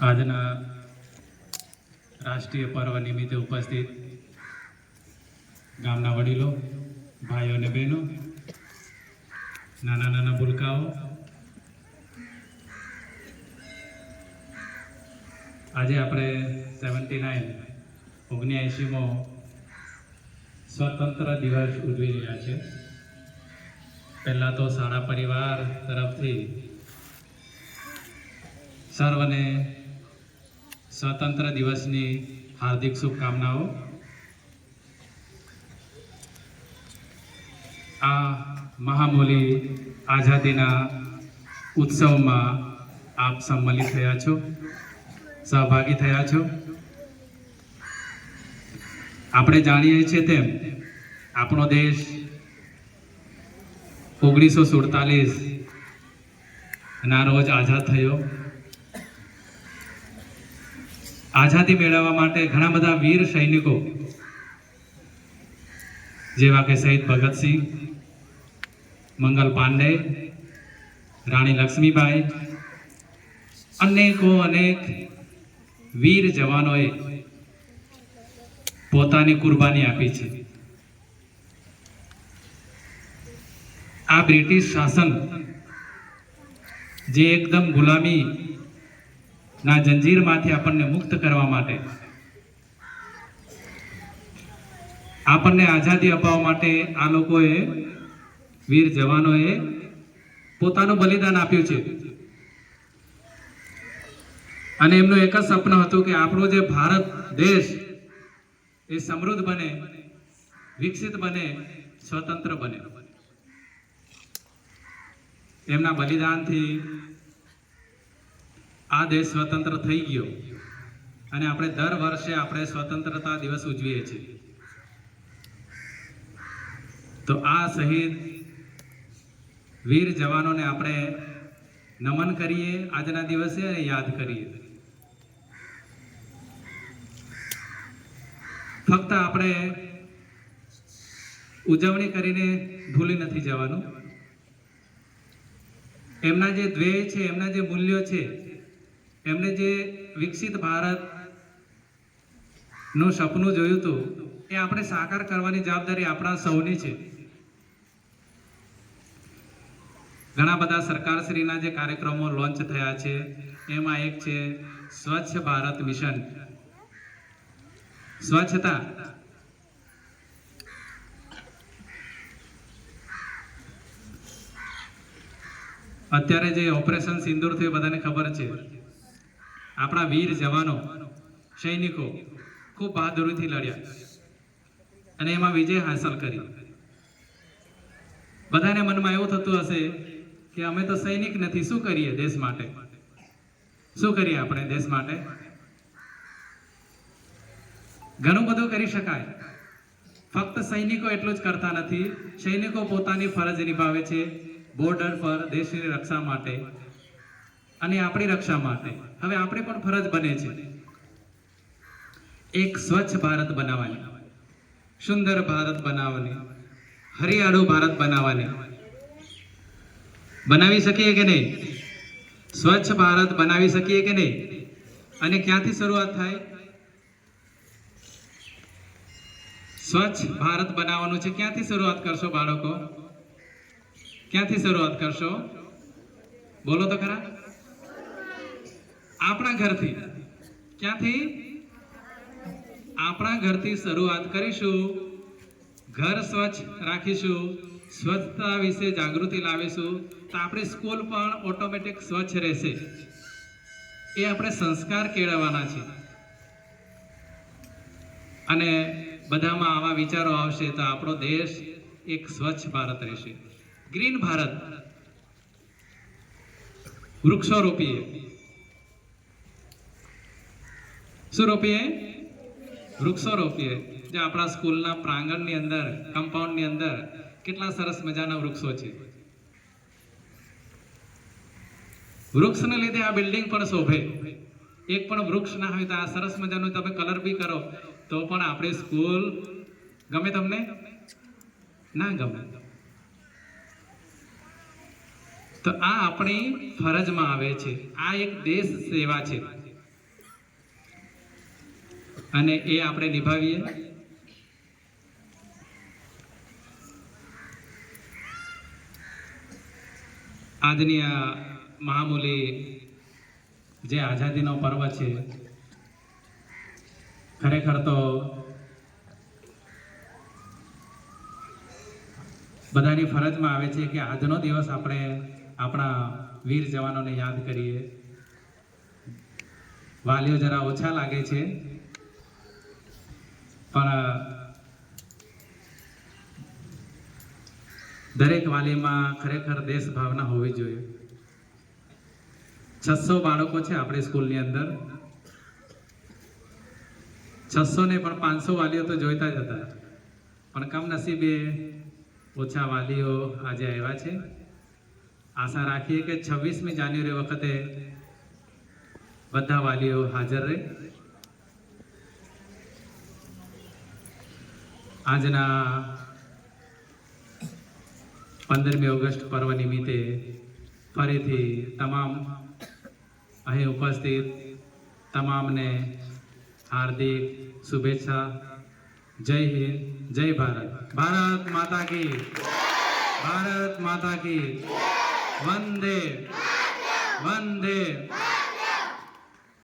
આજના રાષ્ટ્રીય પર્વ નિમિત્તે ઉપસ્થિત ગામના વડીલો, ભાઈઓ અને બહેનો, નાના નાના ભૂલકાઓ. આજે આપણે સેવન્ટી નાઇન ઓગણ્યાએંશીમો સ્વતંત્ર દિવસ ઉજવી રહ્યા છે. પહેલાં તો શાળા પરિવાર તરફથી સર્વને સ્વતંત્ર દિવસની હાર્દિક શુભકામનાઓ. આ મહામૂલી આઝાદીના ઉત્સવમાં આપ સંમલિત થયા છો, સહભાગી થયા છો. આપણે જાણીએ છીએ તેમ, આપણો દેશ ઓગણીસો સુડતાલીસ ના રોજ આઝાદ થયો. આઝાદી મેળવવા માટે ઘણા બધા વીર સૈનિકો, જેવા કે શહીદ ભગતસિંહ, મંગલ પાંડે, રાણી લક્ષ્મીબાઈ, અનેકો અનેક વીર જવાનોએ પોતાની કુરબાની આપી છે. આ બ્રિટિશ શાસન જે એકદમ ગુલામી ના જંજીરમાંથી આપણને મુક્ત કરવા માટે. આપણને આઝાદી અપાવવા માટે આ લોકોએ, વીર જવાનોએ પોતાનું બલિદાન આપ્યું છે. અને એમનું એક જ સપન હતું કે આપણો જે ભારત દેશ એ સમૃદ્ધ બને, વિકસિત બને, સ્વતંત્ર બને. એમના બલિદાનથી આ દેશ સ્વતંત્ર થઈ ગયો. અને આપણે દર વર્ષે આપણે સ્વતંત્રતા દિવસ ઉજવીએ છીએ. તો આ શહીદ વીર જવાનોને આપણે નમન કરીએ આજના દિવસે અને યાદ કરીએ. ફક્ત આપણે ઉજવણી કરીને ભૂલી નથી જવાનું. એમના જે ધ્યેય છે, એમના જે મૂલ્યો છે એમને જે વિકસિત ભારતનું સપનું જોયું હતું, એ આપણે સાકાર કરવાની જવાબદારી આપણા સૌની છે. ઘણા બધા સરકારશ્રીના જે કાર્યક્રમો લોન્ચ થયા છે, એમાં એક છે સ્વચ્છ ભારત મિશન સ્વચ્છતા. અત્યારે જે ઓપરેશન સિંદૂર થયું, બધાને ખબર છે. આપણા વીર જવાનો સૈનિકો ખૂબ બહાદુરીથી લડ્યા અને એમાં વિજય હાંસલ કરી. બધાને મનમાં એવું થતું હશે કે અમે તો સૈનિક નથી, શું કરીએ દેશ માટે? શું કરીએ આપણે દેશ માટે? ઘણું બધું કરી શકાય. ફક્ત સૈનિકો એટલું જ કરતા નથી. સૈનિકો પોતાની ફરજ નિભાવે છે બોર્ડર પર દેશની રક્ષા માટે. અને આપણી રક્ષા માટે. હવે આપણે પણ ફરજ બને છે. એક સ્વચ્છ ભારત બનાવવાની. સુંદર ભારત બનાવવાની. હરિયાળું ભારત બનાવવાની. બનાવી શકીએ કે નહીં? સ્વચ્છ ભારત બનાવી શકીએ કે નહીં? અને ક્યાંથી શરૂઆત થાય? સ્વચ્છ ભારત બનાવવાનું છે. ક્યાંથી શરૂઆત કરશો બાળકો? ક્યાંથી શરૂઆત કરશો? બોલો તો ખરા. આપણા ઘરથી. ક્યાંથી? આપણા ઘરથી શરૂઆત કરીશું. ઘર સ્વચ્છ રાખીશું. સ્વચ્છતા વિશે જાગૃતિ લાવીશું. તો આપણી સ્કૂલ પણ ઓટોમેટિક સ્વચ્છ રહેશે. એ આપણે સંસ્કાર કેળવવાના છે. અને બધામાં આવા વિચારો આવશે તો આપણો દેશ એક સ્વચ્છ ભારત રહેશે. ગ્રીન ભારત. વૃક્ષો રોપીએ શું રોપીએ? વૃક્ષો રોપીએ. જે આપણા સ્કૂલના પ્રાંગણની અંદર કમ્પાઉન્ડની અંદર કેટલા સરસ મજાના વૃક્ષો છે. વૃક્ષને લીધે આ બિલ્ડિંગ પણ શોભે. એક પણ વૃક્ષ ના હોય તો આ સરસ મજાનું તમે કલર બી કરો, તો પણ આપણી સ્કૂલ ગમે તમને? ના ગમે. તો આ આપણી ફરજમાં આવે છે. આ એક દેશ સેવા છે. અને એ આપણે નિભાવીએ. આજની આ મહામૂલી જે આઝાદીનો પર્વ છે, ખરેખર તો બધાની ફરજમાં આવે છે કે આજનો દિવસ આપણે આપણા વીર જવાનોને યાદ કરીએ. વાલીઓ જરા ઓછા લાગે છે પણ દરેક વાલીમાં ખરેખર દેશ ભાવના હોવી જોઈએ. છસો બાળકો છે આપણી સ્કૂલની અંદર. છસો ને પણ પાંચસો વાલીઓ તો જોઈતા જ હતા. પણ કમનસીબે ઓછા વાલીઓ આજે આવ્યા છે. આશા રાખીએ કે છવ્વીસમી જાન્યુઆરી વખતે બધા વાલીઓ હાજર રહે. આજના પંદરમી ઓગસ્ટ પર્વ નિમિત્તે ફરીથી તમામ અહીં ઉપસ્થિત તમામને હાર્દિક શુભેચ્છા. જય હિન્દ, જય ભારત. ભારત માતા કી ભારત માતા કી વંદે. વંદે.